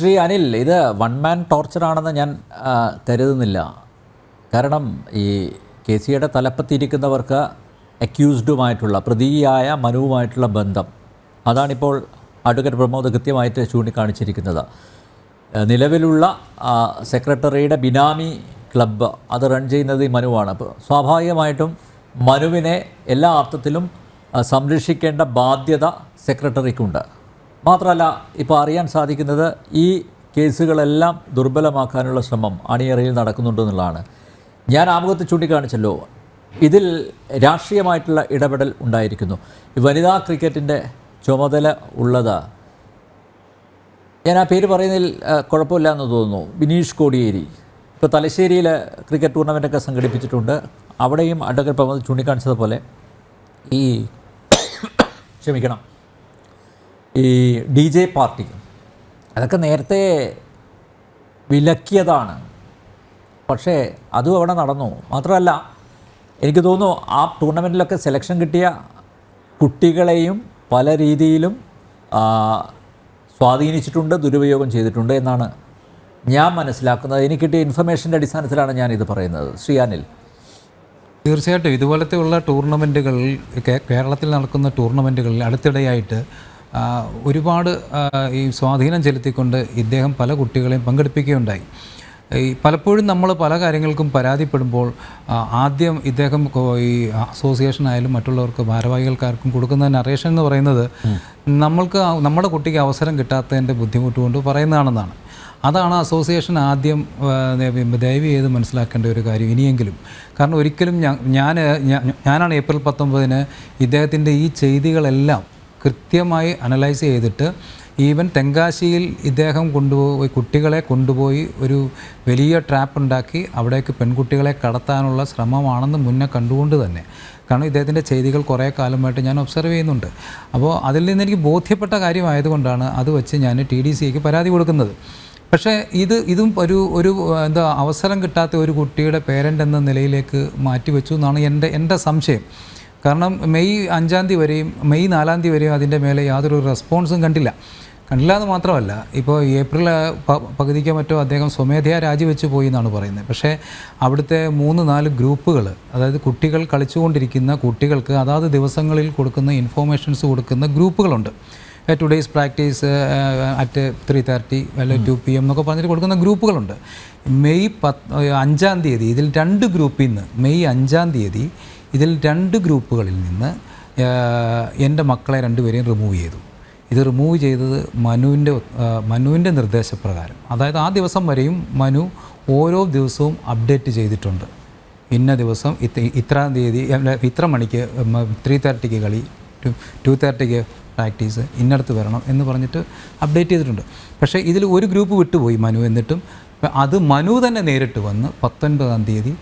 ശ്രീ അനിൽ ഇത് one man ടോർച്ചറാണെന്ന് ഞാൻ കരുതുന്നില്ല. കാരണം ഈ കെ സിയുടെ തലപ്പത്തിരിക്കുന്നവർക്ക് അക്യൂസ്ഡുമായിട്ടുള്ള പ്രതിയായ മനുവുമായിട്ടുള്ള ബന്ധം. അതാണിപ്പോൾ അഡ്വക്കേറ്റ് പ്രമോദ് കൃത്യമായിട്ട് ചൂണ്ടിക്കാണിച്ചിരിക്കുന്നത്. നിലവിലുള്ള സെക്രട്ടറിയുടെ ബിനാമി ക്ലബ്ബ് അത് റൺ ചെയ്യുന്നത് ഈ മനുവാണ്. അപ്പോൾ സ്വാഭാവികമായിട്ടും മനുവിനെ എല്ലാ അർത്ഥത്തിലും സംരക്ഷിക്കേണ്ട ബാധ്യത സെക്രട്ടറിക്കുണ്ട്. മാത്രമല്ല ഇപ്പോൾ അറിയാൻ സാധിക്കുന്നത് ഈ കേസുകളെല്ലാം ദുർബലമാക്കാനുള്ള ശ്രമം അണിയറയിൽ നടക്കുന്നുണ്ടെന്നുള്ളതാണ് ഞാൻ ആമുഖത്ത് ചൂണ്ടിക്കാണിച്ചല്ലോ ഇതിൽ രാഷ്ട്രീയമായിട്ടുള്ള ഇടപെടൽ ഉണ്ടായിരിക്കുന്നു. വനിതാ ക്രിക്കറ്റിന്റെ ചുമതല ഉള്ളത് ഞാൻ ആ പേര് പറയുന്നതിൽ കുഴപ്പമില്ല എന്ന് തോന്നുന്നു. ബിനീഷ് കോടിയേരി. ഇപ്പോൾ തലശ്ശേരിയിൽ ക്രിക്കറ്റ് ടൂർണമെന്റൊക്കെ സംഘടിപ്പിച്ചിട്ടുണ്ട്. അവിടെയും അഡ്വക്കേറ്റ് പ്രമോദ് ചൂണ്ടിക്കാണിച്ചതുപോലെ ഈ ക്ഷമിക്കണം ഈ ഡി ജെ പാർട്ടി അതൊക്കെ നേരത്തെ വിലക്കിയതാണ്. പക്ഷേ അതും അവിടെ നടന്നു. മാത്രമല്ല എനിക്ക് തോന്നുന്നു ആ ടൂർണമെന്റിലൊക്കെ സെലക്ഷൻ കിട്ടിയ കുട്ടികളെയും പല രീതിയിലും സ്വാധീനിച്ചിട്ടുണ്ട് ദുരുപയോഗം ചെയ്തിട്ടുണ്ട് എന്നാണ് ഞാൻ മനസ്സിലാക്കുന്നത്. എനിക്ക് കിട്ടിയ ഇൻഫർമേഷന്റെ അടിസ്ഥാനത്തിലാണ് ഞാനിത് പറയുന്നത്. ശ്രീ അനിൽ. തീർച്ചയായിട്ടും. ഇതുപോലത്തെ ഉള്ള ടൂർണമെന്റുകളിൽ കേരളത്തിൽ നടക്കുന്ന ടൂർണമെന്റുകളിൽ അടുത്തിടെയായിട്ട് ഒരുപാട് ഈ സ്വാധീനം ചെലുത്തിക്കൊണ്ട് ഇദ്ദേഹം പല കുട്ടികളെയും പങ്കെടുപ്പിക്കുകയുണ്ടായി. ഈ പലപ്പോഴും നമ്മൾ പല കാര്യങ്ങൾക്കും പരാതിപ്പെടുമ്പോൾ ആദ്യം ഇദ്ദേഹം ഈ അസോസിയേഷൻ ആയാലും മറ്റുള്ളവർക്ക് ഭാരവാഹികൾക്കാർക്കും കൊടുക്കുന്ന നറേഷൻ എന്ന് പറയുന്നത് നമ്മൾക്ക് നമ്മുടെ കുട്ടിക്ക് അവസരം കിട്ടാത്തതിന്റെ ബുദ്ധിമുട്ട് കൊണ്ട് പറയുന്നതാണെന്നാണ്. അതാണ് അസോസിയേഷൻ ആദ്യം ദയവ് ചെയ്ത് മനസ്സിലാക്കേണ്ട ഒരു കാര്യം ഇനിയെങ്കിലും. കാരണം ഒരിക്കലും ഞാൻ ഞാൻ ഞാനാണ് ഏപ്രിൽ പത്തൊമ്പതിന് ഇദ്ദേഹത്തിന്റെ ഈ ചെയ്തികളെല്ലാം കൃത്യമായി അനലൈസ് ചെയ്തിട്ട് ഈവൻ തെങ്കാശിയിൽ ഇദ്ദേഹം കൊണ്ടുപോയി കുട്ടികളെ കൊണ്ടുപോയി ഒരു വലിയ ട്രാപ്പ് ഉണ്ടാക്കി അവിടേക്ക് പെൺകുട്ടികളെ കടത്താനുള്ള ശ്രമമാണെന്ന് മുന്നേ കണ്ടുകൊണ്ട് തന്നെ. കാരണം ഇദ്ദേഹത്തിന്റെ ചെയ്തികൾ കുറേ കാലമായിട്ട് ഞാൻ ഒബ്സർവ് ചെയ്യുന്നുണ്ട്. അപ്പോൾ അതിൽ നിന്ന് എനിക്ക് ബോധ്യപ്പെട്ട കാര്യമായതുകൊണ്ടാണ് അത് വെച്ച് ഞാൻ ടി ഡി സിക്ക് പരാതി കൊടുക്കുന്നത്. പക്ഷേ ഇത് ഇതും ഒരു ഒരു എന്താ അവസരം കിട്ടാത്ത ഒരു കുട്ടിയുടെ പേരന്റ് എന്ന നിലയിലേക്ക് മാറ്റിവെച്ചു എന്നാണ് എന്റെ എന്റെ സംശയം. കാരണം മെയ് അഞ്ചാം തീയതി വരെയും മെയ് നാലാം തീയതി വരെയും അതിന്റെ മേലെ യാതൊരു റെസ്പോൺസും കണ്ടില്ല. കണ്ടില്ല എന്ന് മാത്രമല്ല ഇപ്പോൾ ഏപ്രിൽ പകുതിക്കോ മറ്റോ അദ്ദേഹം സ്വമേധയാ രാജിവെച്ച് പോയി എന്നാണ് പറയുന്നത്. പക്ഷേ അവിടുത്തെ മൂന്ന് നാല് ഗ്രൂപ്പുകൾ അതായത് കുട്ടികൾ കളിച്ചുകൊണ്ടിരിക്കുന്ന കുട്ടികൾക്ക് അതാത് ദിവസങ്ങളിൽ കൊടുക്കുന്ന ഇൻഫോർമേഷൻസ് കൊടുക്കുന്ന ഗ്രൂപ്പുകളുണ്ട്. Today's practice at three thirty അല്ലെങ്കിൽ ടു പി എം എന്നൊക്കെ പറഞ്ഞിട്ട് കൊടുക്കുന്ന ഗ്രൂപ്പുകളുണ്ട്. മെയ് പത്ത് അഞ്ചാം തീയതി ഇതിൽ രണ്ട് ഗ്രൂപ്പിൽ നിന്ന് മെയ് അഞ്ചാം തീയതി ഇതിൽ രണ്ട് ഗ്രൂപ്പുകളിൽ നിന്ന് എന്റെ മക്കളെ രണ്ടുപേരെയും റിമൂവ് ചെയ്തു. ഇത് റിമൂവ് ചെയ്തത് മനുവിന്റെ മനുവിന്റെ നിർദ്ദേശപ്രകാരം. അതായത് ആ ദിവസം വരെയും മനു ഓരോ ദിവസവും അപ്ഡേറ്റ് ചെയ്തിട്ടുണ്ട്. ഇന്ന ദിവസം ഇത്ര തീയതി ഇത്ര മണിക്ക് ത്രീ തേർട്ടിക്ക് കളി ടു ടു തേർട്ടിക്ക് പ്രാക്ടീസ് ഇന്നടത്ത് വരണം എന്ന് പറഞ്ഞിട്ട് അപ്ഡേറ്റ് ചെയ്തിട്ടുണ്ട്. പക്ഷേ ഇതിൽ ഒരു ഗ്രൂപ്പ് വിട്ടുപോയി മനു എന്നിട്ടും അത് മനു തന്നെ നേരിട്ട് വന്ന് പത്തൊൻപതാം തീയതി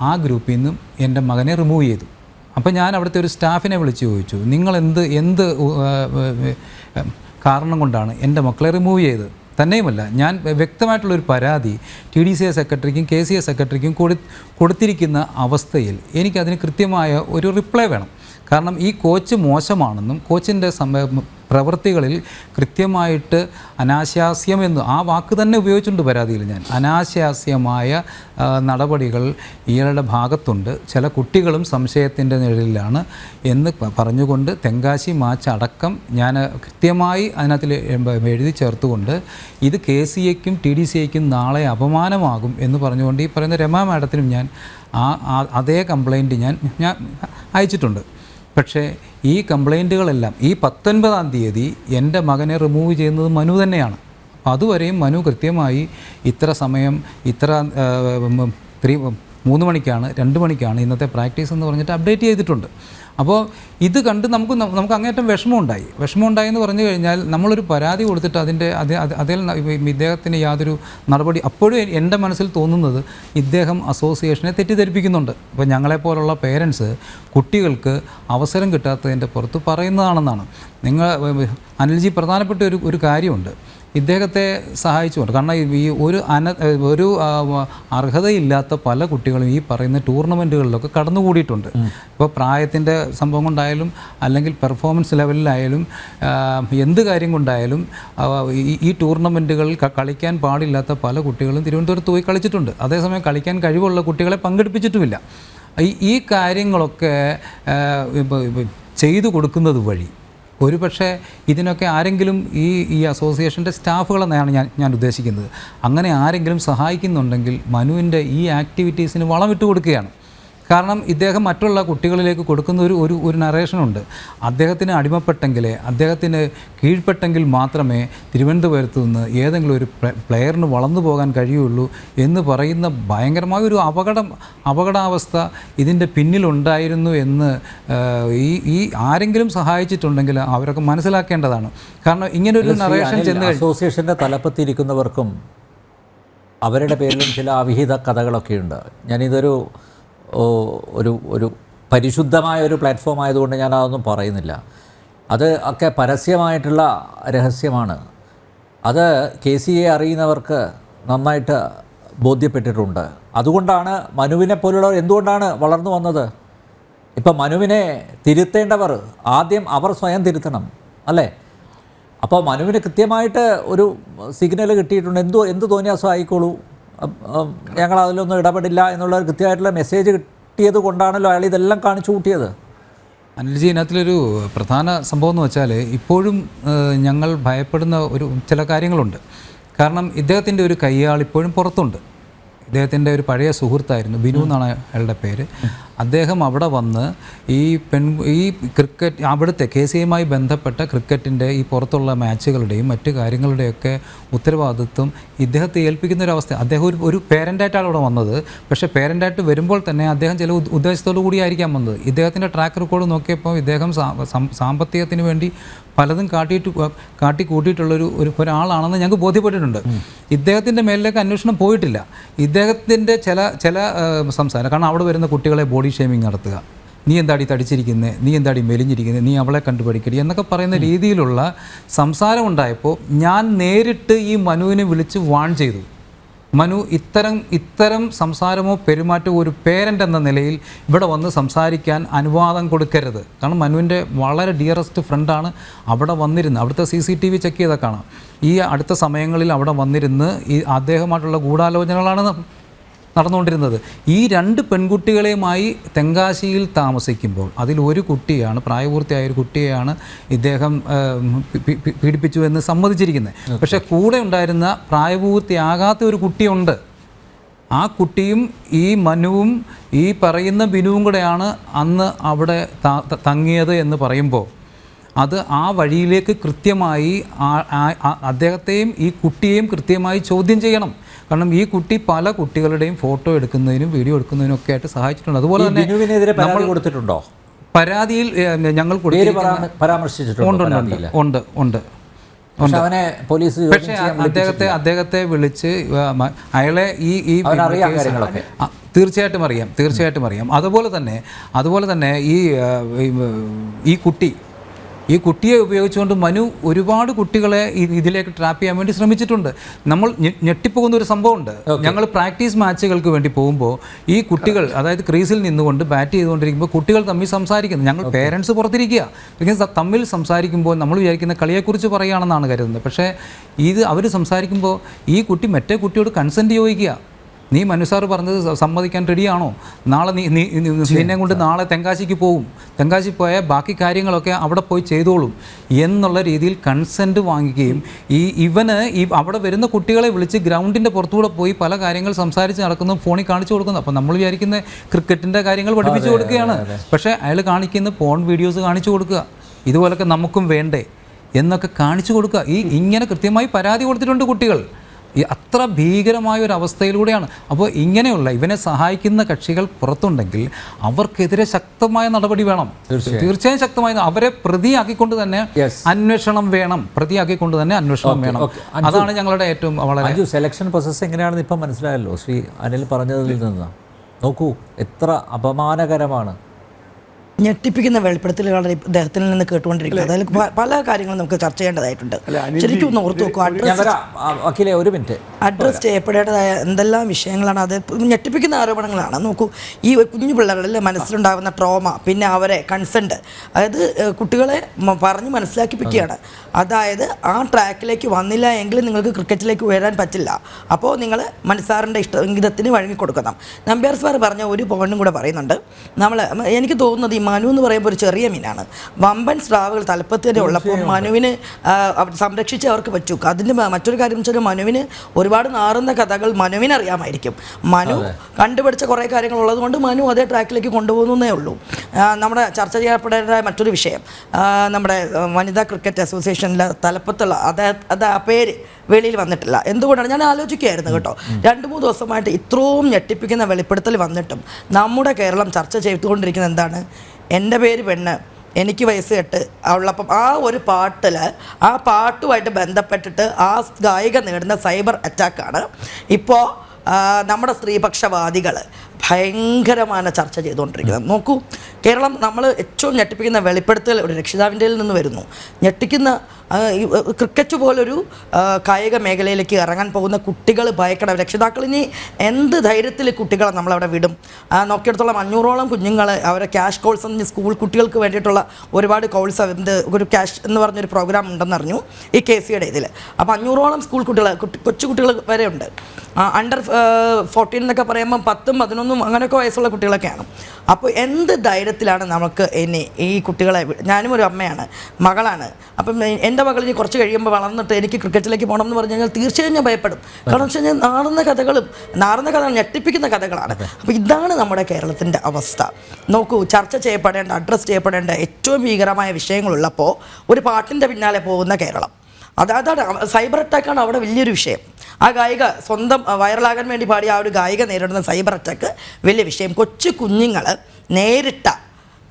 ആ- ഗ്രൂപ്പിൽ നിന്നും എന്റെ മകനെ റിമൂവ് ചെയ്തു. അപ്പോൾ ഞാൻ അവിടുത്തെ ഒരു സ്റ്റാഫിനെ വിളിച്ച് ചോദിച്ചു നിങ്ങൾ എന്ത് എന്ത് കാരണം കൊണ്ടാണ് എന്റെ മക്കളെ റിമൂവ് ചെയ്തത്? തന്നെയുമല്ല ഞാൻ വ്യക്തമായിട്ടുള്ളൊരു പരാതി ടി ഡി സി എ സെക്രട്ടറിക്കും കെ സി എ സെക്രട്ടറിക്കും കൊടു കൊടുത്തിരിക്കുന്ന അവസ്ഥയിൽ എനിക്കതിന് കൃത്യമായ ഒരു റിപ്ലൈ വേണം. കാരണം ഈ കോച്ച് മോശമാണെന്നും കോച്ചിന്റെ പ്രവൃത്തികളിൽ കൃത്യമായിട്ട് അനാശാസ്യം ആ വാക്ക് തന്നെ ഉപയോഗിച്ചിട്ടുണ്ട് പരാതിയിൽ ഞാൻ. അനാശാസ്യമായ നടപടികൾ ഇയാളുടെ ഭാഗത്തുണ്ട്. ചില കുട്ടികളും സംശയത്തിന്റെ നിഴലിലാണ് എന്ന് പറഞ്ഞുകൊണ്ട് തെങ്കാശി മാച്ച് അടക്കം ഞാൻ കൃത്യമായി അതിനകത്തിൽ എഴുതി ചേർത്തുകൊണ്ട് ഇത് കെ സി എക്കും ടി ഡി സി എക്കും നാളെ അപമാനമാകും എന്ന് പറഞ്ഞുകൊണ്ട് ഈ പറയുന്ന രമാ മാഡത്തിനും ഞാൻ ആ- അതേ കംപ്ലൈന്റ് ഞാൻ ഞാൻ അയച്ചിട്ടുണ്ട്. പക്ഷേ ഈ കംപ്ലൈന്റുകളെല്ലാം ഈ പത്തൊൻപതാം തീയതി എന്റെ മകനെ റിമൂവ് ചെയ്യുന്നത് മനു തന്നെയാണ്. അതുവരെയും മനു കൃത്യമായി ഇത്ര സമയം ഇത്ര ത്രീ മൂന്ന് മണിക്കാണ് രണ്ട് മണിക്കാണ് ഇന്നത്തെ പ്രാക്ടീസ് എന്ന് പറഞ്ഞിട്ട് അപ്ഡേറ്റ് ചെയ്തിട്ടുണ്ട്. അപ്പോൾ ഇത് കണ്ട് നമുക്ക് നമുക്ക് അങ്ങേറ്റം വിഷമമുണ്ടായി. വിഷമമുണ്ടായി എന്ന് പറഞ്ഞു കഴിഞ്ഞാൽ നമ്മളൊരു പരാതി കൊടുത്തിട്ട് അതിന്റെ അത് അത് അതിൽ ഇദ്ദേഹത്തിന് യാതൊരു നടപടി അപ്പോഴും എന്റെ മനസ്സിൽ തോന്നുന്നത് ഇദ്ദേഹം അസോസിയേഷനെ തെറ്റിദ്ധരിപ്പിക്കുന്നുണ്ട്. അപ്പോൾ ഞങ്ങളെപ്പോലുള്ള പേരൻസ് കുട്ടികൾക്ക് അവസരം കിട്ടാത്തതിന്റെ പുറത്ത് പറയുന്നതാണെന്നാണ്. നിങ്ങൾ അനിൽജി പ്രധാനപ്പെട്ട ഒരു ഒരു കാര്യമുണ്ട്. ഇദ്ദേഹത്തെ സഹായിച്ചുകൊണ്ട് കാരണം ഈ- ഒരു അന ഒരു അർഹതയില്ലാത്ത പല കുട്ടികളും ഈ പറയുന്ന ടൂർണമെന്റുകളിലൊക്കെ കടന്നുകൂടിയിട്ടുണ്ട്. ഇപ്പോൾ പ്രായത്തിന്റെ സംഭവം കൊണ്ടായാലും അല്ലെങ്കിൽ പെർഫോമൻസ് ലെവലിലായാലും എന്ത് കാര്യം കൊണ്ടായാലും ഈ ടൂർണമെന്റുകളിൽ കളിക്കാൻ പാടില്ലാത്ത പല കുട്ടികളും തിരുവനന്തപുരത്ത് പോയി കളിച്ചിട്ടുണ്ട്. അതേസമയം കളിക്കാൻ കഴിവുള്ള കുട്ടികളെ പങ്കെടുപ്പിച്ചിട്ടുമില്ല. ഈ കാര്യങ്ങളൊക്കെ ചെയ്തു കൊടുക്കുന്നത് വഴി ഒരുപക്ഷെ ഇതിനൊക്കെ ആരെങ്കിലും ഈ ഈ അസോസിയേഷന്റെ സ്റ്റാഫുകളെന്നാണ് ഞാൻ ഞാൻ ഉദ്ദേശിക്കുന്നത്. അങ്ങനെ ആരെങ്കിലും സഹായിക്കുന്നുണ്ടെങ്കിൽ മനുവിന്റെ ഈ ആക്ടിവിറ്റീസിന് വളമിട്ട് കൊടുക്കുകയാണ് കാരണം ഇദ്ദേഹം മറ്റുള്ള കുട്ടികളിലേക്ക് കൊടുക്കുന്ന ഒരു ഒരു ഒരു നറേഷനുണ്ട് അദ്ദേഹത്തിന് അടിമപ്പെട്ടെങ്കിൽ അദ്ദേഹത്തിന് കീഴ്പ്പെട്ടെങ്കിൽ മാത്രമേ തിരുവനന്തപുരത്ത് നിന്ന് ഏതെങ്കിലും ഒരു പ്ല- പ്ലെയറിന് വളർന്നു പോകാൻ കഴിയുള്ളൂ എന്ന് പറയുന്ന ഭയങ്കരമായ ഒരു അപകടം അപകടാവസ്ഥ ഇതിന്റെ പിന്നിലുണ്ടായിരുന്നു എന്ന് ഈ ഈ ആരെങ്കിലും സഹായിച്ചിട്ടുണ്ടെങ്കിൽ അവരൊക്കെ മനസ്സിലാക്കേണ്ടതാണ്. കാരണം ഇങ്ങനൊരു നറേഷൻ ചെന്ന് അസോസിയേഷന്റെ തലപ്പത്തിരിക്കുന്നവർക്കും അവരുടെ പേരിലും ചില അവിഹിത കഥകളൊക്കെയുണ്ട്. ഞാനിതൊരു ഒരു ഒരു പരിശുദ്ധമായ ഒരു പ്ലാറ്റ്ഫോം ആയതുകൊണ്ട് ഞാൻ അതൊന്നും പറയുന്നില്ല. അത് ഒക്കെ പരസ്യമായിട്ടുള്ള രഹസ്യമാണ്. അത് കെ സി എ അറിയുന്നവർക്ക് നന്നായിട്ട് ബോധ്യപ്പെട്ടിട്ടുണ്ട്. അതുകൊണ്ടാണ് മനുവിനെ പോലുള്ളവർ എന്തുകൊണ്ടാണ് വളർന്നു വന്നത്? ഇപ്പം മനുവിനെ തിരുത്തേണ്ടവർ ആദ്യം അവർ സ്വയം തിരുത്തണം അല്ലേ? അപ്പോൾ മനുവിന് കൃത്യമായിട്ട് ഒരു സിഗ്നൽ കിട്ടിയിട്ടുണ്ട്. എന്തോ എന്ത് തോന്നിയാസം ആയിക്കോളൂ ഞങ്ങൾ അതിലൊന്നും ഇടപെടില്ല എന്നുള്ള ഒരു കൃത്യമായിട്ടുള്ള മെസ്സേജ് കിട്ടിയത് കൊണ്ടാണല്ലോ അയാൾ ഇതെല്ലാം കാണിച്ചു കൂട്ടിയത്. അനിൽജി ഇതിനകത്തിലൊരു പ്രധാന സംഭവം എന്ന് വെച്ചാൽ ഇപ്പോഴും ഞങ്ങൾ ഭയപ്പെടുന്ന ഒരു ചില കാര്യങ്ങളുണ്ട്. കാരണം ഇദ്ദേഹത്തിന്റെ ഒരു കയ്യാൾ ഇപ്പോഴും പുറത്തുണ്ട്. ഇദ്ദേഹത്തിന്റെ ഒരു പഴയ സുഹൃത്തായിരുന്നു ബിനു എന്നാണ് അയാളുടെ പേര്. അദ്ദേഹം അവിടെ വന്ന് ഈ പെൺ ഈ ക്രിക്കറ്റ് അവിടുത്തെ കെ സി എമ്മായി ബന്ധപ്പെട്ട ക്രിക്കറ്റിന്റെ ഈ പുറത്തുള്ള മാച്ചുകളുടെയും മറ്റു കാര്യങ്ങളുടെയൊക്കെ ഉത്തരവാദിത്വം ഇദ്ദേഹത്തെ ഏൽപ്പിക്കുന്ന ഒരു അവസ്ഥ. അദ്ദേഹം ഒരു ഒരു പേരന്റായിട്ടാണ് അവിടെ വന്നത്. പക്ഷേ പേരന്റായിട്ട് വരുമ്പോൾ തന്നെ അദ്ദേഹം ചില ഉദ്ദ- ഉദ്ദേശത്തോടു കൂടിയായിരിക്കാം വന്നത്. ഇദ്ദേഹത്തിന്റെ ട്രാക്ക് റെക്കോർഡ് നോക്കിയപ്പോൾ ഇദ്ദേഹം സാമ്പത്തികത്തിന് വേണ്ടി പലതും കാട്ടിയിട്ട് കാട്ടി കൂട്ടിയിട്ടുള്ളൊരു ഒരു ഒരാളാണെന്ന് ഞങ്ങൾക്ക് ബോധ്യപ്പെട്ടിട്ടുണ്ട്. ഇദ്ദേഹത്തിന്റെ മേലിലേക്ക് അന്വേഷണം പോയിട്ടില്ല. ഇദ്ദേഹത്തിന്റെ ചില ചില സംസാരം കാരണം അവിടെ വരുന്ന കുട്ടികളെ ബോഡി ഷേമിങ് നടത്തുക. നീ എന്താടി തടിച്ചിരിക്കുന്നത് നീ എന്താടി മെലിഞ്ഞിരിക്കുന്നത് നീ അവളെ കണ്ടു പഠിക്കടി എന്നൊക്കെ പറയുന്ന രീതിയിലുള്ള സംസാരം ഉണ്ടായപ്പോൾ ഞാൻ നേരിട്ട് ഈ മനുവിനെ വിളിച്ച് വാൺ ചെയ്തു. മനു ഇത്തരം ഇത്തരം സംസാരമോ പെരുമാറ്റമോ ഒരു പേരന്റ് എന്ന നിലയിൽ ഇവിടെ വന്ന് സംസാരിക്കാൻ അനുവാദം കൊടുക്കരുത്. കാരണം മനുവിന്റെ വളരെ ഡിയറസ്റ്റ് ഫ്രണ്ടാണ് അവിടെ വന്നിരുന്ന് അവിടുത്തെ C C T V check ചെയ്തൊക്കെ കാണാം. ഈ അടുത്ത സമയങ്ങളിൽ അവിടെ വന്നിരുന്ന് ഈ അദ്ദേഹമായിട്ടുള്ള ഗൂഢാലോചനകളാണ് നടന്നുകൊണ്ടിരുന്നത്. ഈ രണ്ട് പെൺകുട്ടികളെയുമായി തെങ്കാശിയിൽ താമസിക്കുമ്പോൾ അതിൽ ഒരു കുട്ടിയാണ് പ്രായപൂർത്തിയായ ഒരു കുട്ടിയെയാണ് ഇദ്ദേഹം പീഡിപ്പിച്ചു എന്ന് സമ്മതിച്ചിരിക്കുന്നത്. പക്ഷേ കൂടെ ഉണ്ടായിരുന്ന പ്രായപൂർത്തിയാകാത്ത ഒരു കുട്ടിയുണ്ട്. ആ കുട്ടിയും ഈ മനുവും ഈ പറയുന്ന ബിനുവും കൂടെയാണ് അന്ന് അവിടെ തങ്ങിയത് എന്ന് പറയുമ്പോൾ. അത് ആ വഴിയിലേക്ക് കൃത്യമായി അദ്ദേഹത്തെയും ഈ കുട്ടിയെയും കൃത്യമായി ചോദ്യം ചെയ്യണം. കാരണം ഈ കുട്ടി പല കുട്ടികളുടെയും ഫോട്ടോ എടുക്കുന്നതിനും വീഡിയോ എടുക്കുന്നതിനും ഒക്കെ ആയിട്ട് സഹായിച്ചിട്ടുണ്ട്. അതുപോലെ തന്നെ നമ്മൾ കൊടുത്തിട്ടുണ്ടോ? പരാതിയിൽ ഞങ്ങൾ പരാമർശിച്ചിട്ടുണ്ട് ഉണ്ട് ഉണ്ട് അവനെ പോലീസ് പക്ഷേ അദ്ദേഹത്തെ അദ്ദേഹത്തെ വിളിച്ച് അയാളെ ഈ ഈ. തീർച്ചയായിട്ടും അറിയാം തീർച്ചയായിട്ടും അറിയാം. അതുപോലെ തന്നെ അതുപോലെ തന്നെ ഈ, ഈ കുട്ടി ഈ കുട്ടിയെ ഉപയോഗിച്ചുകൊണ്ട് മനു ഒരുപാട് കുട്ടികളെ ഇതിലേക്ക് ട്രാപ്പ് ചെയ്യാൻ വേണ്ടി ശ്രമിച്ചിട്ടുണ്ട്. നമ്മൾ ഞെട്ടിപ്പോകുന്ന ഒരു സംഭവമുണ്ട്. ഞങ്ങൾ പ്രാക്ടീസ് മാച്ചുകൾക്ക് വേണ്ടി പോകുമ്പോൾ ഈ കുട്ടികൾ അതായത് ക്രീസിൽ നിന്നുകൊണ്ട് ബാറ്റ് ചെയ്തുകൊണ്ടിരിക്കുമ്പോൾ കുട്ടികൾ തമ്മിൽ സംസാരിക്കുന്നു. ഞങ്ങൾ പേരൻസ് പുറത്തിരിക്കുക. ഇങ്ങനെ തമ്മിൽ സംസാരിക്കുമ്പോൾ നമ്മൾ വിചാരിക്കുന്ന കളിയെക്കുറിച്ച് പറയുകയാണെന്നാണ് കരുതുന്നത്. പക്ഷേ ഇത് അവർ സംസാരിക്കുമ്പോൾ ഈ കുട്ടി മറ്റേ കുട്ടിയോട് കൺസെന്റ് ചോദിക്കുക. നീ മനുസാർ പറഞ്ഞത് സമ്മതിക്കാൻ റെഡിയാണോ നാളെ നീ നീ നിന്നെ കൊണ്ട് നാളെ തെങ്കാശിക്ക് പോകും തെങ്കാശി പോയാൽ ബാക്കി കാര്യങ്ങളൊക്കെ അവിടെ പോയി ചെയ്തോളും. എന്നുള്ള രീതിയിൽ കൺസെന്റ് വാങ്ങിക്കുകയും ഈ ഇവന് ഈ അവിടെ വരുന്ന കുട്ടികളെ വിളിച്ച് ഗ്രൗണ്ടിന്റെ പുറത്തുകൂടെ പോയി പല കാര്യങ്ങൾ സംസാരിച്ച് നടക്കുന്നു ഫോണിൽ കാണിച്ചു കൊടുക്കുന്നു. അപ്പോൾ നമ്മൾ വിചാരിക്കുന്ന ക്രിക്കറ്റിന്റെ കാര്യങ്ങൾ പഠിപ്പിച്ചു കൊടുക്കുകയാണ്. പക്ഷേ അയാൾ കാണിക്കുന്ന ഫോൺ വീഡിയോസ് കാണിച്ചു കൊടുക്കുക. ഇതുപോലൊക്കെ നമുക്കും വേണ്ടേ? എന്നൊക്കെ കാണിച്ചു കൊടുക്കുക. ഈ ഇങ്ങനെ കൃത്യമായി പരാതി കൊടുത്തിട്ടുണ്ട് കുട്ടികൾ. ഈ അത്ര ഭീകരമായ ഒരു അവസ്ഥയിലൂടെയാണ് അപ്പോൾ ഇങ്ങനെയുള്ള ഇവനെ സഹായിക്കുന്ന കക്ഷികൾ പുറത്തുണ്ടെങ്കിൽ അവർക്കെതിരെ ശക്തമായ നടപടി വേണം. തീർച്ചയായും. ശക്തമായ അവരെ പ്രതിയാക്കിക്കൊണ്ട് തന്നെ അന്വേഷണം വേണം. പ്രതിയാക്കിക്കൊണ്ട് തന്നെ അന്വേഷണം വേണം. അതാണ് ഞങ്ങളുടെ ഏറ്റവും വളരെ സെലക്ഷൻ പ്രോസസ്സ് എങ്ങനെയാണെന്ന് ഇപ്പം മനസ്സിലായല്ലോ? ശ്രീ അനിൽ പറഞ്ഞതിൽ നിന്ന്. നോക്കൂ എത്ര അപമാനകരമാണ്. ഞെട്ടിപ്പിക്കുന്ന വെളിപ്പെടുത്തലുകളാണ് ഇദ്ദേഹത്തിൽ നിന്ന് കേട്ടുകൊണ്ടിരിക്കുന്നത്. അതിൽ പല കാര്യങ്ങളും നമുക്ക് ചർച്ച ചെയ്യേണ്ടതായിട്ടുണ്ട്. ശരിക്കും ഒന്ന് ഓർത്ത് നോക്കൂ അഡ്രസ് ഒരു മിനിറ്റ്. അഡ്രസ് ചെയ്യപ്പെടേണ്ടതായ എന്തെല്ലാം വിഷയങ്ങളാണ് അത്? ഞെട്ടിപ്പിക്കുന്ന ആരോപണങ്ങളാണ്. നോക്കൂ ഈ കുഞ്ഞു പിള്ളേരുടെ മനസ്സിലുണ്ടാകുന്ന ട്രോമ പിന്നെ അവരെ കൺസെന്റ് അതായത് കുട്ടികളെ പറഞ്ഞ് മനസ്സിലാക്കിപ്പിക്കുകയാണ്. അതായത് ആ ട്രാക്കിലേക്ക് വന്നില്ല എങ്കിൽ നിങ്ങൾക്ക് ക്രിക്കറ്റിലേക്ക് ഉയരാൻ പറ്റില്ല. അപ്പോൾ നിങ്ങൾ മനസ്സാറിന്റെ ഇഷ്ടവിഹിതത്തിന് വഴങ്ങിക്കൊടുക്കണം. നമ്പ്യാർ സാർ പറഞ്ഞ ഒരു പോയിന്റും കൂടെ പറയുന്നുണ്ട്. നമ്മൾ എനിക്ക് തോന്നുന്നത് ഈ മനു എന്ന് പറയുമ്പോൾ ഒരു ചെറിയ മീനാണ്. വമ്പൻ സ്രാവുകൾ തലപ്പത്തേരെ ഉള്ളപ്പോൾ മനുവിന് സംരക്ഷിച്ച് അവർക്ക് പറ്റൂ. അതിന്റെ മറ്റൊരു കാര്യം എന്ന് വെച്ചാൽ മനുവിന് ഒരുപാട് നാറുന്ന കഥകൾ മനുവിന് അറിയാമായിരിക്കും. മനു കണ്ടുപിടിച്ച കുറേ കാര്യങ്ങൾ ഉള്ളതുകൊണ്ട് മനു അതേ ട്രാക്കിലേക്ക് കൊണ്ടുപോകുന്നേ ഉള്ളൂ. നമ്മുടെ ചർച്ച ചെയ്യപ്പെടേണ്ട മറ്റൊരു വിഷയം. നമ്മുടെ വനിതാ ക്രിക്കറ്റ് അസോസിയേഷനിലെ തലപ്പത്തുള്ള അത് അത് ആ പേര് വെളിയിൽ വന്നിട്ടില്ല. എന്തുകൊണ്ടാണ്? ഞാൻ ആലോചിക്കുകയായിരുന്നു കേട്ടോ. രണ്ട് മൂന്ന് ദിവസമായിട്ട് ഇത്രയും ഞെട്ടിപ്പിക്കുന്ന വെളിപ്പെടുത്തൽ വന്നിട്ടും നമ്മുടെ കേരളം ചർച്ച ചെയ്തുകൊണ്ടിരിക്കുന്നത് എന്താണ്? എന്റെ പേര് പെണ്ണ് എനിക്ക് വയസ്സ് കെട്ട് ഉള്ളപ്പം ആ ഒരു പാട്ടിൽ ആ പാട്ടുമായിട്ട് ബന്ധപ്പെട്ടിട്ട് ആ ഗായിക നേടുന്ന സൈബർ അറ്റാക്കാണ്. ഇപ്പോൾ നമ്മുടെ സ്ത്രീപക്ഷവാദികൾ ഭയങ്കരமான ചർച്ച ചെയ്തുകൊണ്ടിരിക്കുന്നത്. നോക്കൂ കേരളം നമ്മൾ ഏറ്റവും ഞെട്ടിപ്പിക്കുന്ന വെളിപ്പെടുത്തൽ ഒരു രക്ഷിതാവിന്റെ നിന്ന് വരുന്നു. ഞെട്ടിക്കുന്ന ക്രിക്കറ്റ് പോലൊരു കായിക മേഖലയിലേക്ക് ഇറങ്ങാൻ പോകുന്ന കുട്ടികൾ ഭയക്കണം. രക്ഷിതാക്കൾ ഇനി എന്ത് ധൈര്യത്തിൽ കുട്ടികളെ നമ്മളവിടെ വിടും? നോക്കിയെടുത്തോളം അഞ്ഞൂറോളം കുഞ്ഞുങ്ങൾ അവരെ ക്യാഷ് കോഴ്സ് എന്ന് സ്കൂൾ കുട്ടികൾക്ക് വേണ്ടിയിട്ടുള്ള ഒരുപാട് കോഴ്സ് എന്ത് ഒരു ക്യാഷ് എന്ന് പറഞ്ഞൊരു പ്രോഗ്രാം ഉണ്ടെന്നറിഞ്ഞു ഈ കെ സിയുടെ ഇതിൽ അപ്പോൾ അഞ്ഞൂറോളം സ്കൂൾ കുട്ടികൾ കൊച്ചുകുട്ടികൾ കൊച്ചു കുട്ടികൾ വരെ ഉണ്ട് അണ്ടർ ഫോർട്ടീൻ എന്നൊക്കെ പറയുമ്പോൾ പത്തും പതിനൊന്നും അങ്ങനെയൊക്കെ വയസ്സുള്ള കുട്ടികളൊക്കെയാണ്. അപ്പോൾ എന്ത് ധൈര്യത്തിലാണ് നമുക്ക് ഇനി ഈ കുട്ടികളെ ഞാനും ഒരു അമ്മയാണ് മകളാണ്. അപ്പം എന്റെ മകൾ ഇനി കുറച്ച് കഴിയുമ്പോൾ വളർന്നിട്ട് എനിക്ക് ക്രിക്കറ്റിലേക്ക് പോകണം എന്ന് പറഞ്ഞു കഴിഞ്ഞാൽ തീർച്ചയായും ഞാൻ ഭയപ്പെടും. കാരണം വെച്ച് കഴിഞ്ഞാൽ നാറുന്ന കഥകളും നാറുന്ന കഥകൾ ഞെട്ടിപ്പിക്കുന്ന കഥകളാണ്. അപ്പോൾ ഇതാണ് നമ്മുടെ കേരളത്തിന്റെ അവസ്ഥ. നോക്കൂ ചർച്ച ചെയ്യപ്പെടേണ്ട അഡ്രസ്സ് ചെയ്യപ്പെടേണ്ട ഏറ്റവും ഭീകരമായ വിഷയങ്ങളുള്ളപ്പോൾ ഒരു പാട്ടിന്റെ പിന്നാലെ പോകുന്ന കേരളം. അത് അതാണ് സൈബർ അറ്റാക്കാണ് അവിടെ വലിയൊരു വിഷയം. ആ ഗായിക സ്വന്തം വൈറലാകാൻ വേണ്ടി പാടിയ ആ ഒരു ഗായിക നേരിടുന്ന സൈബർ അറ്റാക്ക് വലിയ വിഷയം. കൊച്ചു കുഞ്ഞുങ്ങൾ നേരിട്ട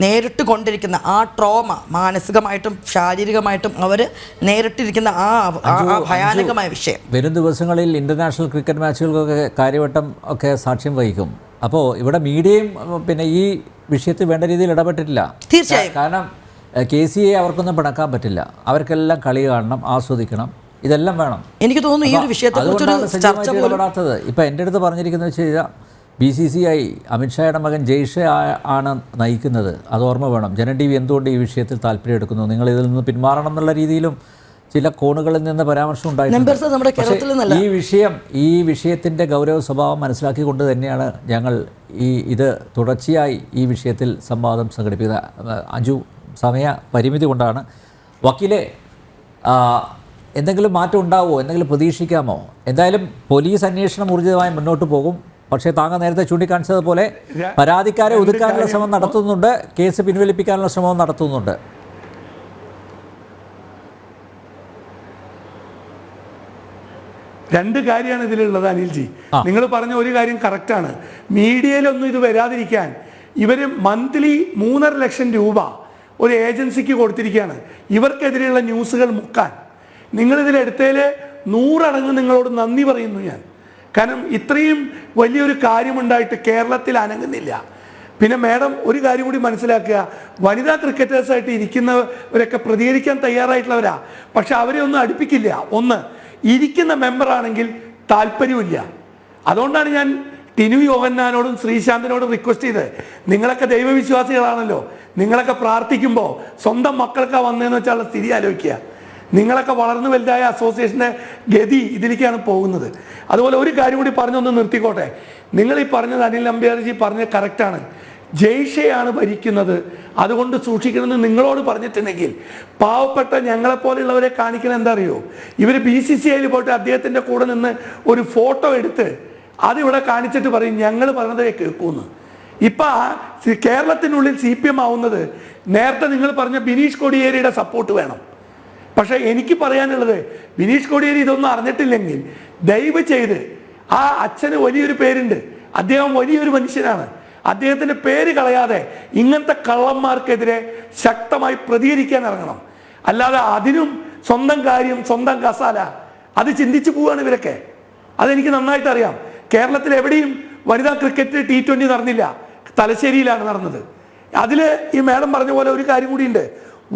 നേരിട്ട് കൊണ്ടിരിക്കുന്ന ആ ട്രോമ മാനസികമായിട്ടും ശാരീരികമായിട്ടും അവർ നേരിട്ടിരിക്കുന്ന ആ ഭയാനകമായ വിഷയം. വരും ദിവസങ്ങളിൽ ഇന്റർനാഷണൽ ക്രിക്കറ്റ് മാച്ചുകൾക്കൊക്കെ കാര്യവട്ടം ഒക്കെ സാക്ഷ്യം വഹിക്കും. അപ്പോൾ ഇവിടെ മീഡിയയും പിന്നെ ഈ വിഷയത്തിൽ വേണ്ട രീതിയിൽ ഇടപെട്ടിട്ടില്ല. തീർച്ചയായും. കാരണം കെ സി എ അവർക്കൊന്നും പിണക്കാൻ പറ്റില്ല. അവർക്കെല്ലാം കളി കാണണം ആസ്വദിക്കണം. ഇതെല്ലാം വേണം. എനിക്ക് തോന്നുന്നു ഈ ഒരു വിഷയത്തെ ഇടപെടാത്തത്. ഇപ്പം എന്റെ അടുത്ത് പറഞ്ഞിരിക്കുന്നത് വെച്ച് കഴിഞ്ഞാൽ ബി സി സി ഐ അമിത്ഷായുടെ മകൻ ജയ്ഷെ ആണ് നയിക്കുന്നത്. അത് ഓർമ്മ വേണം. ജന ടി വി എന്തുകൊണ്ട് ഈ വിഷയത്തിൽ താല്പര്യം എടുക്കുന്നു? നിങ്ങൾ ഇതിൽ നിന്ന് പിന്മാറണം എന്നുള്ള രീതിയിലും ചില കോണുകളിൽ നിന്ന് പരാമർശം ഉണ്ടായിട്ടുണ്ട്. ഈ വിഷയം ഈ വിഷയത്തിന്റെ ഗൗരവ സ്വഭാവം മനസ്സിലാക്കിക്കൊണ്ട് തന്നെയാണ് ഞങ്ങൾ ഈ ഇത് തുടർച്ചയായി ഈ വിഷയത്തിൽ സംവാദം സംഘടിപ്പിക്കുന്നത്. അഞ്ജു അജു സമയ പരിമിതി കൊണ്ടാണ്. വക്കീലെ എന്തെങ്കിലും മാറ്റം ഉണ്ടാവുമോ എന്തെങ്കിലും പ്രതീക്ഷിക്കാമോ? എന്തായാലും പോലീസ് അന്വേഷണം ഊർജിതമായി മുന്നോട്ട് പോകും. പക്ഷേ താങ്കൾ നേരത്തെ ചൂണ്ടിക്കാണിച്ചതുപോലെ പരാതിക്കാരെ ഒതുക്കാനുള്ള ശ്രമം നടത്തുന്നുണ്ട്. കേസ് പിൻവലിപ്പിക്കാനുള്ള ശ്രമവും നടത്തുന്നുണ്ട്. രണ്ട് കാര്യമാണ് ഇതിലുള്ളത് അനിൽജി. നിങ്ങൾ പറഞ്ഞ ഒരു കാര്യം കറക്റ്റാണ്. മീഡിയയിലൊന്നും ഇത് വരാതിരിക്കാൻ ഇവർ മന്ത്ലി മൂന്നര ലക്ഷം രൂപ ഒരു ഏജൻസിക്ക് കൊടുത്തിരിക്കുകയാണ്. ഇവർക്കെതിരെയുള്ള ന്യൂസുകൾ മുക്കാൻ. നിങ്ങളിതിലെടുത്തതിൽ നൂറടങ്ങ് നിങ്ങളോട് നന്ദി പറയുന്നു ഞാൻ. കാരണം ഇത്രയും വലിയൊരു കാര്യമുണ്ടായിട്ട് കേരളത്തിൽ അനങ്ങുന്നില്ല. പിന്നെ മാഡം ഒരു കാര്യം കൂടി മനസ്സിലാക്കുക. വനിതാ ക്രിക്കറ്റേഴ്സായിട്ട് ഇരിക്കുന്നവരൊക്കെ പ്രതികരിക്കാൻ തയ്യാറായിട്ടുള്ളവരാ. പക്ഷെ അവരെ ഒന്നും അടുപ്പിക്കില്ല. ഒന്ന് ഇരിക്കുന്ന മെമ്പറാണെങ്കിൽ താല്പര്യമില്ല അതുകൊണ്ടാണ് ഞാൻ ടിനു യോഹന്നാനോടും ശ്രീശാന്തിനോടും റിക്വസ്റ്റ് ചെയ്തത്. നിങ്ങളൊക്കെ ദൈവവിശ്വാസികളാണല്ലോ. നിങ്ങളൊക്കെ പ്രാർത്ഥിക്കുമ്പോൾ സ്വന്തം മക്കൾക്കാണ് വന്നതെന്ന് വെച്ചാൽ സ്ഥിതി ആലോചിക്കുക. നിങ്ങളൊക്കെ വളർന്നു വലുതായ അസോസിയേഷന്റെ ഗതി ഇതിലേക്കാണ് പോകുന്നത്. അതുപോലെ ഒരു കാര്യം കൂടി പറഞ്ഞൊന്ന് നിർത്തിക്കോട്ടെ. നിങ്ങൾ ഈ പറഞ്ഞത് അനിൽ നമ്പ്യാർജി പറഞ്ഞത് കറക്റ്റാണ് ജയ്ഷയാണ് ഭരിക്കുന്നത്. അതുകൊണ്ട് സൂക്ഷിക്കണമെന്ന് നിങ്ങളോട് പറഞ്ഞിട്ടുണ്ടെങ്കിൽ പാവപ്പെട്ട ഞങ്ങളെപ്പോലെയുള്ളവരെ കാണിക്കണം എന്താ അറിയോ ഇവർ ബി സി സി ഐയിൽ പോയിട്ട് അദ്ദേഹത്തിന്റെ കൂടെ നിന്ന് ഒരു ഫോട്ടോ എടുത്ത് അതിവിടെ കാണിച്ചിട്ട് പറയും ഞങ്ങൾ പറഞ്ഞതേ കേൾക്കൂന്ന് ഇപ്പൊ കേരളത്തിനുള്ളിൽ സി പി എം ആവുന്നത് നേരത്തെ നിങ്ങൾ പറഞ്ഞ ബിനീഷ് കോടിയേരിയുടെ സപ്പോർട്ട് വേണം. പക്ഷെ എനിക്ക് പറയാനുള്ളത് ബിനീഷ് കോടിയേരി ഇതൊന്നും അറിഞ്ഞിട്ടില്ലെങ്കിൽ ദയവ് ചെയ്ത് ആ അച്ഛന് വലിയൊരു പേരുണ്ട്. അദ്ദേഹം വലിയൊരു മനുഷ്യനാണ്. അദ്ദേഹത്തിന്റെ പേര് കളയാതെ ഇങ്ങനത്തെ കള്ളന്മാർക്കെതിരെ ശക്തമായി പ്രതികരിക്കാൻ ഇറങ്ങണം. അല്ലാതെ അതിനും സ്വന്തം കാര്യം സ്വന്തം കസാല അത് ചിന്തിച്ചു പോവുകയാണ് ഇവരൊക്കെ. അതെനിക്ക് നന്നായിട്ട് അറിയാം. കേരളത്തിൽ എവിടെയും വനിതാ ക്രിക്കറ്റ് ടി ട്വന്റി നടന്നില്ല. തലശ്ശേരിയിലാണ് നടന്നത്. അതിൽ ഈ മേഡം പറഞ്ഞ പോലെ ഒരു കാര്യം കൂടിയുണ്ട്.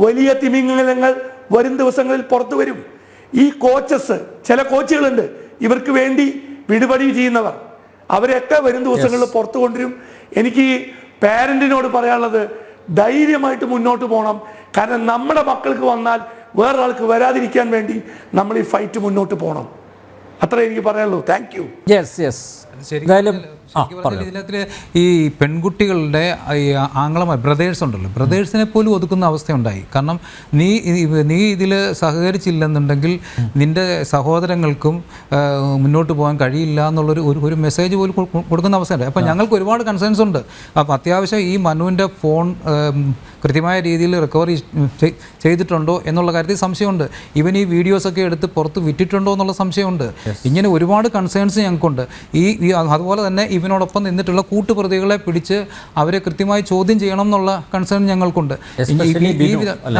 വലിയ തിമിംഗലങ്ങൾ വരും ദിവസങ്ങളിൽ പുറത്തു വരും. ഈ കോച്ചസ് ചില കോച്ചുകളുണ്ട് ഇവർക്ക് വേണ്ടി വിടുപടി ചെയ്യുന്നവർ. അവരെയൊക്കെ വരും ദിവസങ്ങളിൽ പുറത്തു കൊണ്ടുവരും. എനിക്ക് പാരന്റിനോട് പറയാനുള്ളത് ധൈര്യമായിട്ട് മുന്നോട്ട് പോകണം. കാരണം നമ്മുടെ മക്കൾക്ക് വന്നാൽ വേറൊരാൾക്ക് വരാതിരിക്കാൻ വേണ്ടി നമ്മൾ ഈ ഫൈറ്റ് മുന്നോട്ട് പോകണം. അത്ര എനിക്ക് പറയാനുള്ളൂ. താങ്ക് യു യെസ് യെസ് എന്തായാലും ഈ പെൺകുട്ടികളുടെ ഈ ആംഗ്ലമാർ ബ്രദേഴ്സ് ഉണ്ടല്ലോ. ബ്രദേഴ്സിനെ പോലും ഒതുക്കുന്ന അവസ്ഥയുണ്ടായി. കാരണം നീ നീ ഇതിൽ സഹകരിച്ചില്ലെന്നുണ്ടെങ്കിൽ നിന്റെ സഹോദരങ്ങൾക്കും മുന്നോട്ട് പോകാൻ കഴിയില്ല എന്നുള്ളൊരു ഒരു ഒരു മെസ്സേജ് പോലും കൊടുക്കുന്ന അവസ്ഥയുണ്ട് അപ്പോൾ ഞങ്ങൾക്ക് ഒരുപാട് കൺസേൺസ് ഉണ്ട്. അപ്പോൾ അത്യാവശ്യം ഈ മനുവിന്റെ ഫോൺ കൃത്യമായ രീതിയിൽ റിക്കവറി ചെയ്തിട്ടുണ്ടോ എന്നുള്ള കാര്യത്തിൽ സംശയമുണ്ട്. ഇവൻ ഈ വീഡിയോസൊക്കെ എടുത്ത് പുറത്ത് വിറ്റിട്ടുണ്ടോ എന്നുള്ള സംശയമുണ്ട്. ഇങ്ങനെ ഒരുപാട് കൺസേൺസ് ഞങ്ങൾക്കുണ്ട്. ഈ അതുപോലെ തന്നെ ഇവനോടൊപ്പം നിന്നിട്ടുള്ള കൂട്ടുപ്രതികളെ പിടിച്ച് അവരെ കൃത്യമായി ചോദ്യം ചെയ്യണം എന്നുള്ള കൺസേൺ ഞങ്ങൾക്കുണ്ട്.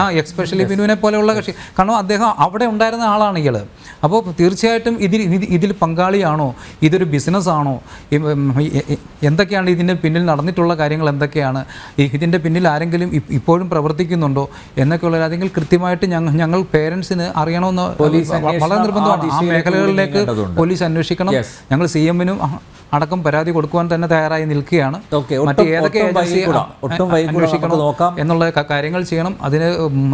ആ എക്സ്പെഷ്യലി ബിനുവിനെ പോലെയുള്ള കക്ഷി കാരണം അദ്ദേഹം അവിടെ ഉണ്ടായിരുന്ന ആളാണെങ്കിൽ ഇയാൾ അപ്പോൾ തീർച്ചയായിട്ടും ഇതിൽ ഇതിൽ പങ്കാളിയാണോ? ഇതൊരു ബിസിനസ് ആണോ? ഈ, ഉം, ഈ, ഈ, എന്തൊക്കെയാണ് ഇതിന്റെ പിന്നിൽ നടന്നിട്ടുള്ള കാര്യങ്ങൾ എന്തൊക്കെയാണ്? ഇതിന്റെ പിന്നിൽ ആരെങ്കിലും ഇപ്പോഴും പ്രവർത്തിക്കുന്നുണ്ടോ? എന്നൊക്കെയുള്ള അല്ലെങ്കിൽ കൃത്യമായിട്ട് ഞങ്ങൾ ഞങ്ങൾ പേരൻസിന് അറിയണമെന്ന് വളരെ നിർബന്ധമാണ്. ആ മേഖലകളിലേക്ക് പോലീസ് അന്വേഷിക്കണം. ഞങ്ങൾ സി എമ്മിനും അടക്കം പരാതി കൊടുക്കുവാൻ തന്നെ തയ്യാറായി നിൽക്കുകയാണ്. മറ്റ് ഏതൊക്കെ. അന്വേഷിക്കണം നോക്കാം. എന്നുള്ള കാര്യങ്ങൾ ചെയ്യണം. അതിന്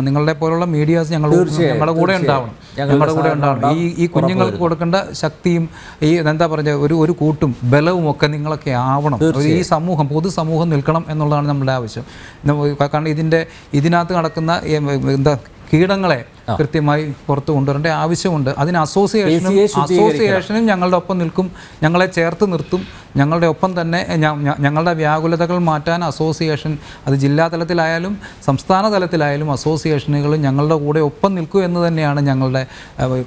നിങ്ങളുടെ പോലുള്ള മീഡിയാസ് ഞങ്ങൾ ഞങ്ങളുടെ കൂടെ ഉണ്ടാവണം. ഞങ്ങളുടെ കൂടെ ഉണ്ടാവണം. ഈ ഈ ഈ കുഞ്ഞുങ്ങൾക്ക് കൊടുക്കേണ്ട ശക്തിയും ഈ എന്താ പറഞ്ഞ ഒരു ഒരു കൂട്ടും ബലവും ഒക്കെ നിങ്ങളൊക്കെ ആവണം. ഈ സമൂഹം പൊതുസമൂഹം നിൽക്കണം എന്നുള്ളതാണ് നമ്മുടെ ആവശ്യം. കാരണം ഇതിന്റെ ഇതിനകത്ത് നടക്കുന്ന എന്താ കീടങ്ങളെ കൃത്യമായി പുറത്തു കൊണ്ടുവരേണ്ട ആവശ്യമുണ്ട്. അതിന് അസോസിയേഷനും അസോസിയേഷനും ഞങ്ങളുടെ ഒപ്പം നിൽക്കും. ഞങ്ങളെ ചേർത്ത് നിർത്തും. ഞങ്ങളുടെ ഒപ്പം തന്നെ ഞങ്ങളുടെ വ്യാകുലതകൾ മാറ്റാൻ അസോസിയേഷൻ അത് ജില്ലാ തലത്തിലായാലും സംസ്ഥാന തലത്തിലായാലും അസോസിയേഷനുകൾ ഞങ്ങളുടെ കൂടെ ഒപ്പം നിൽക്കൂ എന്ന് തന്നെയാണ് ഞങ്ങളുടെ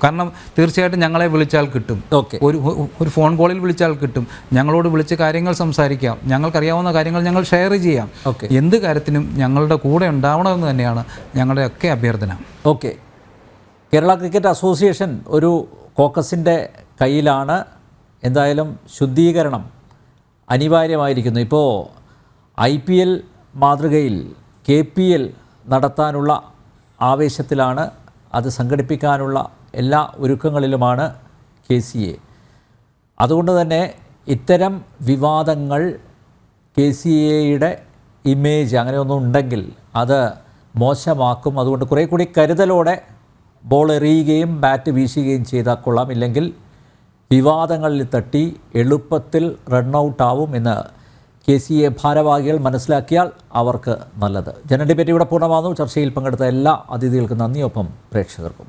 കാരണം തീർച്ചയായിട്ടും ഞങ്ങളെ വിളിച്ചാൽ കിട്ടും. ഓക്കെ. ഒരു ഒരു ഫോൺ കോളിൽ വിളിച്ചാൽ കിട്ടും. ഞങ്ങളോട് വിളിച്ച് കാര്യങ്ങൾ സംസാരിക്കാം. ഞങ്ങൾക്കറിയാവുന്ന കാര്യങ്ങൾ ഞങ്ങൾ ഷെയർ ചെയ്യാം. ഓക്കെ. എന്ത് കാര്യത്തിനും ഞങ്ങളുടെ കൂടെ ഉണ്ടാവണമെന്ന് തന്നെയാണ് ഞങ്ങളുടെ ഒക്കെ അഭ്യർത്ഥന. ഓക്കെ. കേരള ക്രിക്കറ്റ് അസോസിയേഷൻ ഒരു കോക്കസിന്റെ കയ്യിലാണ്. എന്തായാലും ശുദ്ധീകരണം അനിവാര്യമായിരിക്കുന്നു. ഇപ്പോൾ ഐ പി എൽ മാതൃകയിൽ കെ പി എൽ നടത്താനുള്ള ആവേശത്തിലാണ്. അത് സംഘടിപ്പിക്കാനുള്ള എല്ലാ ഒരുക്കങ്ങളിലുമാണ് കെ സി എ. അതുകൊണ്ട് തന്നെ ഇത്തരം വിവാദങ്ങൾ കെ സി എയുടെ ഇമേജ് അങ്ങനെയൊന്നും ഉണ്ടെങ്കിൽ അത് മോശമാക്കും. അതുകൊണ്ട് കുറേ കൂടി കരുതലോടെ ബോൾ എറിയുകയും ബാറ്റ് വീശുകയും ചെയ്താൽ കൊള്ളാം. ഇല്ലെങ്കിൽ വിവാദങ്ങളിൽ തട്ടി എളുപ്പത്തിൽ റണ്ണൗട്ടാവും എന്ന് കെ സി എ ഭാരവാഹികൾ മനസ്സിലാക്കിയാൽ അവർക്ക് നല്ലത്. ജനഡിബേറ്റ് ഇവിടെ പൂർണമാകുന്നു. ചർച്ചയിൽ പങ്കെടുത്ത എല്ലാ അതിഥികൾക്കും നന്ദിയൊപ്പം പ്രേക്ഷകർക്കും.